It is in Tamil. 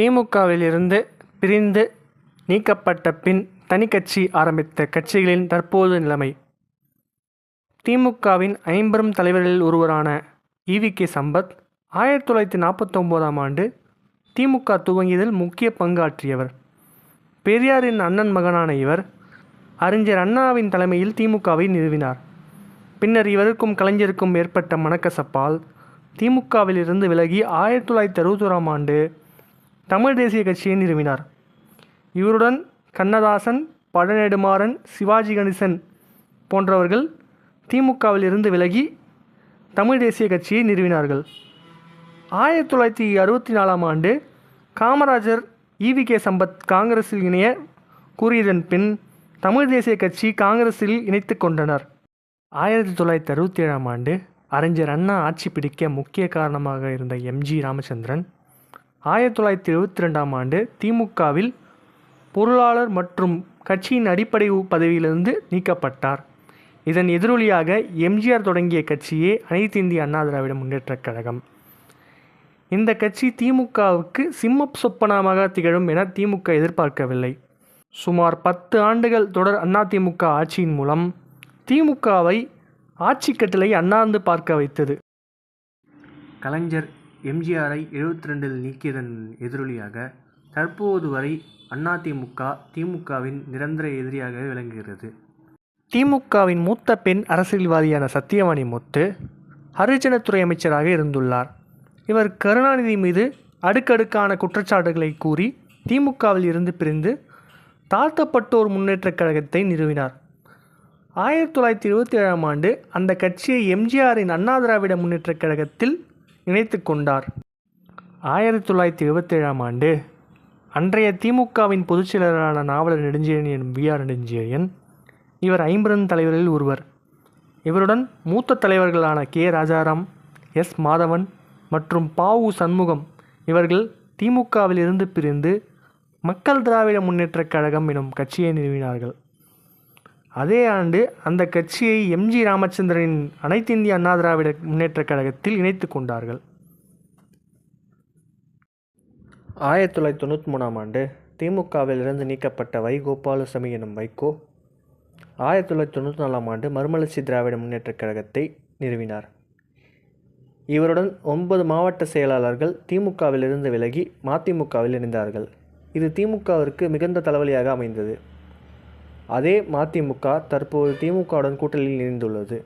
திமுகவிலிருந்து பிரிந்து நீக்கப்பட்ட பின் தனி கட்சி ஆரம்பித்த கட்சிகளின் தற்போது நிலைமை. திமுகவின் ஐம்பெரும் தலைவர்களில் ஒருவரான ஈவி கே. சம்பத் ஆயிரத்தி தொள்ளாயிரத்தி நாற்பத்தொம்போதாம் ஆண்டு திமுக துவங்கியதில் முக்கிய பங்காற்றியவர். பெரியாரின் அண்ணன் மகனான இவர் அறிஞர் அண்ணாவின் தலைமையில் திமுகவை நிறுவினார். பின்னர் இவருக்கும் கலைஞருக்கும் ஏற்பட்ட மனக்கசப்பால் திமுகவிலிருந்து விலகி ஆயிரத்தி தொள்ளாயிரத்தி அறுபத்தோராம் ஆண்டு தமிழ் தேசிய கட்சியை நிறுவினார். இவருடன் கண்ணதாசன் பழநெடுமாறன் சிவாஜி கணேசன் போன்றவர்கள் திமுகவிலிருந்து விலகி தமிழ் தேசிய கட்சியை நிறுவினார்கள். ஆயிரத்தி தொள்ளாயிரத்தி அறுபத்தி நாலாம் ஆண்டு காமராஜர் ஈவி கே சம்பத் காங்கிரஸில் இணைய கூறியதன் பின் தமிழ் தேசிய கட்சி காங்கிரஸில் இணைத்து கொண்டனர். ஆயிரத்தி தொள்ளாயிரத்தி அறுபத்தி ஏழாம் ஆண்டு அறிஞர் அண்ணா ஆட்சி பிடிக்க முக்கிய காரணமாக இருந்த எம்ஜி ராமச்சந்திரன் ஆயிரத்தி தொள்ளாயிரத்தி எழுபத்தி ரெண்டாம் ஆண்டு திமுகவில் பொருளாளர் மற்றும் கட்சியின் அடிப்படை பதவியிலிருந்து நீக்கப்பட்டார். இதன் எதிரொலியாக எம்ஜிஆர் தொடங்கிய கட்சியே அனைத்து இந்திய அண்ணா திராவிட முன்னேற்றக் கழகம். இந்த கட்சி திமுகவுக்கு சிம்ம சொப்பனமாக திகழும் என திமுக எதிர்பார்க்கவில்லை. சுமார் பத்து ஆண்டுகள் தொடர் அதிமுக ஆட்சியின் மூலம் திமுகவை ஆட்சி கட்டளை அண்ணாந்து பார்க்க வைத்தது. கலைஞர் எம்ஜிஆரை எழுபத்தி ரெண்டில் நீக்கியதன் எதிரொலியாக தற்போது வரை அதிமுக திமுகவின் நிரந்தர எதிரியாக விளங்குகிறது. திமுகவின் மூத்த பெண் அரசியல்வாதியான சத்தியவாணி முத்து ஹரிஜனத்துறை அமைச்சராக இருந்துள்ளார். இவர் கருணாநிதி மீது அடுக்கடுக்கான குற்றச்சாட்டுகளை கூறி திமுகவில் இருந்து பிரிந்து தாழ்த்தப்பட்டோர் முன்னேற்றக் கழகத்தை நிறுவினார். ஆயிரத்தி தொள்ளாயிரத்தி இருபத்தி ஏழாம் ஆண்டு அந்த கட்சியை எம்ஜிஆரின் அண்ணா திராவிட முன்னேற்றக் கழகத்தில் இணைத்து கொண்டார். ஆயிரத்தி தொள்ளாயிரத்தி இருபத்தேழாம் ஆண்டு அன்றைய திமுகவின் பொதுச் செயலரான நாவலர் நெடுஞ்செழியன் எனும் வி ஆர் நெடுஞ்செழியன் இவர் ஐம்பெரும் தலைவரில் ஒருவர். இவருடன் மூத்த தலைவர்களான கே ராஜாராம் எஸ் மாதவன் மற்றும் பாவு சண்முகம் இவர்கள் திமுகவில் இருந்து பிரிந்து மக்கள் திராவிட முன்னேற்றக் கழகம் எனும் கட்சியை நிறுவினார்கள். அதே ஆண்டு அந்த கட்சியை எம்ஜி ராமச்சந்திரனின் அனைத்து இந்திய அண்ணா திராவிட முன்னேற்றக் கழகத்தில் இணைத்து கொண்டார்கள். ஆயிரத்தி தொள்ளாயிரத்தி தொண்ணூற்றி மூணாம் ஆண்டு திமுகவிலிருந்து நீக்கப்பட்ட வை கோபாலசாமி எனும் வைகோ ஆயிரத்தி தொள்ளாயிரத்தி தொண்ணூற்றி நாலாம் ஆண்டு மறுமலர்ச்சி திராவிட முன்னேற்றக் கழகத்தை நிறுவினார். இவருடன் ஒன்பது மாவட்ட செயலாளர்கள் திமுகவிலிருந்து விலகி மதிமுகவில் இணைந்தார்கள். இது திமுகவிற்கு மிகுந்த தலைவலியாக அமைந்தது. அதே மதிமுக தற்போது திமுகவுடன் கூட்டணியில் இணைந்துள்ளது.